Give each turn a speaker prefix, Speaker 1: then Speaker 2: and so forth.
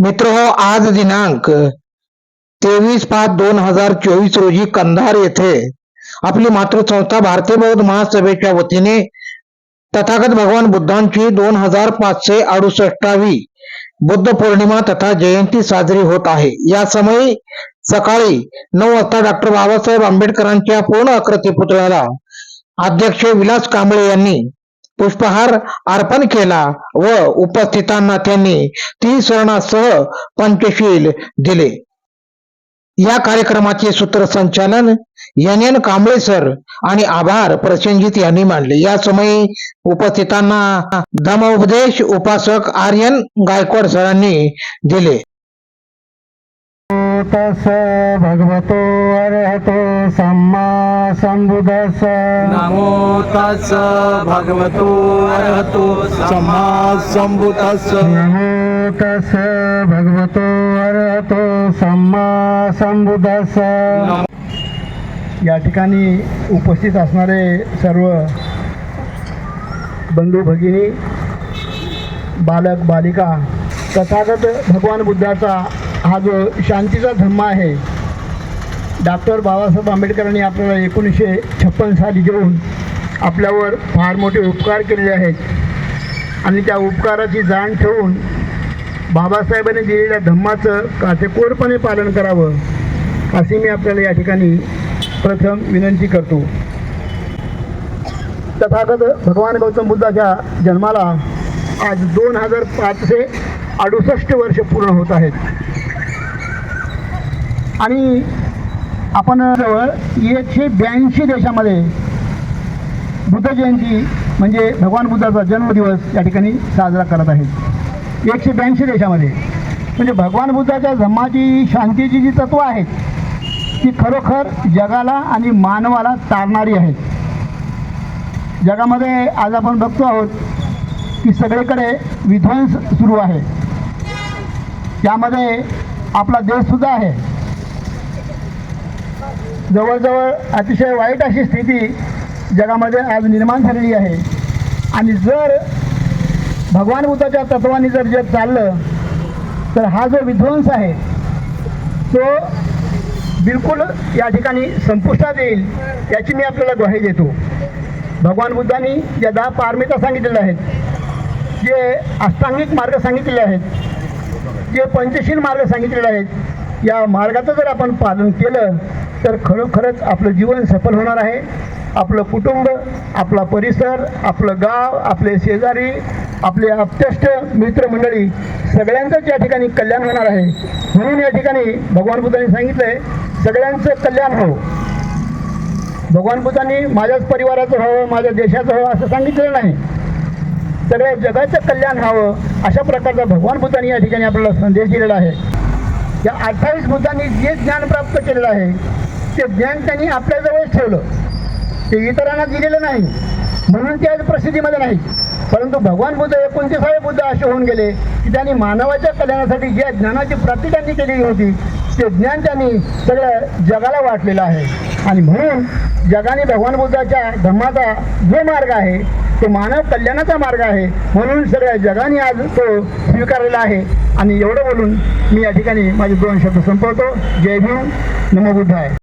Speaker 1: मित्र हो आज दिनांक तेवीस पाच दोन हजार चोवीस रोजी कंधार येथे आपली मातृसंस्था भारतीय बौद्ध महासभेच्या वतीने तथागत भगवान बुद्धांची दोन हजार पाचशे अडुसष्टावी बुद्ध पौर्णिमा तथा जयंती साजरी होत आहे. या समयी सकाळी नऊ वाजता डॉक्टर बाबासाहेब आंबेडकरांच्या पूर्ण आकृती पुतळ्याला अध्यक्ष विलास कांबळे यांनी पुष्पहार अर्पण केला व उपस्थितांना त्यांनी त्रिस्वर्णासह पंचशील दिले. या कार्यक्रमाचे सूत्रसंचालन एन एन कांबळे सर आणि आभार प्रसेनजित यांनी मांडले. या समयी उपस्थितांना धमोपदेश उपासक आर्यन गायकवाड सरांनी दिले.
Speaker 2: तस भगवतो अरहतो सम्मा संबुदस
Speaker 3: नमो तस् भगवतो अरहतो सम्मा सम्बुतस्
Speaker 2: नमो तस भगवतो अरहतो सम्मा संबुदस या ठिकाणी उपस्थित असणारे सर्व बंधू भगिनी बालक बालिका तथागत भगवान बुद्धाचा हा जो शांतीचा धम्म आहे डॉक्टर बाबासाहेब आंबेडकरांनी आपल्याला एकोणीसशे छप्पन साली घेऊन आपल्यावर फार मोठे उपकार केलेले आहेत. आणि त्या उपकाराची जाण ठेवून बाबासाहेबांनी दिलेल्या धम्माचं काटेकोरपणे पालन करावं अशी मी आपल्याला या ठिकाणी प्रथम विनंती करतो. तथागत भगवान गौतम बुद्धाच्या जन्माला आज दोन हजार पाचशे अडुसष्ट वर्ष पूर्ण होत आहेत. आणि आपण जवळ एकशे ब्याऐंशी देशामध्ये बुद्ध जयंती म्हणजे भगवान बुद्धाचा जन्मदिवस या ठिकाणी साजरा करत आहेत एकशे ब्याऐंशी देशामध्ये. म्हणजे भगवान बुद्धाच्या धम्माची शांतीची जी तत्व आहेत ती खरोखर जगाला आणि मानवाला तारणारी आहेत. जगामध्ये आज आपण बघतो आहोत की सगळीकडे विध्वंस सुरू आहे. त्यामध्ये आपला देशसुद्धा आहे. जवळजवळ अतिशय वाईट अशी स्थिती जगामध्ये आज निर्माण झालेली आहे. आणि जर भगवान बुद्धाच्या तत्वाने जर जग चाललं तर हा जो विध्वंस आहे तो बिलकुल या ठिकाणी संपुष्टात येईल याची मी आपल्याला ग्वाही देतो. भगवान बुद्धांनी ज्या दहा पारमिता सांगितलेल्या आहेत जे अष्टांगिक मार्ग सांगितलेले आहेत जे पंचशील मार्ग सांगितलेले आहेत या मार्गाचं जर आपण पालन केलं तर खरोखरच आपलं जीवन सफल होणार आहे. आपलं कुटुंब आपला परिसर आपलं गाव आपले शेजारी आपले अत्यष्ट मित्रमंडळी सगळ्यांचंच या ठिकाणी कल्याण होणार आहे. म्हणून या ठिकाणी भगवान बुद्धांनी सांगितलंय सगळ्यांचं कल्याण हो. भगवान बुद्धांनी माझ्याच परिवाराचं व्हावं माझ्या देशाचं व्हावं असं सांगितलेलं नाही. सगळ्या जगाचं कल्याण व्हावं अशा प्रकारचा भगवान बुद्धांनी या ठिकाणी आपल्याला संदेश दिलेला आहे. या अठ्ठावीस बुद्धांनी जे ज्ञान प्राप्त केलेलं आहे ते ज्ञान त्यांनी आपल्याजवळच ठेवलं. ते इतरांना दिलेलं नाही. म्हणून ते आज प्रसिद्धीमध्ये नाही. परंतु भगवान बुद्ध एकोणतीसावे बुद्ध असे होऊन गेले की त्यांनी मानवाच्या कल्याणासाठी ज्या ज्ञानाची प्राप्ती त्यांनी केलेली होती ते ज्ञान त्यांनी सगळं जगाला वाटलेलं आहे. आणि म्हणून जगाने भगवान बुद्धाच्या धम्माचा जो मार्ग आहे तो मानव कल्याणाचा मार्ग आहे. म्हणून सगळ्या जगाने आज तो स्वीकारलेला आहे. आणि एवढं बोलून मी या ठिकाणी माझे दोन शब्द संपवतो. जय भीम. नमो आहे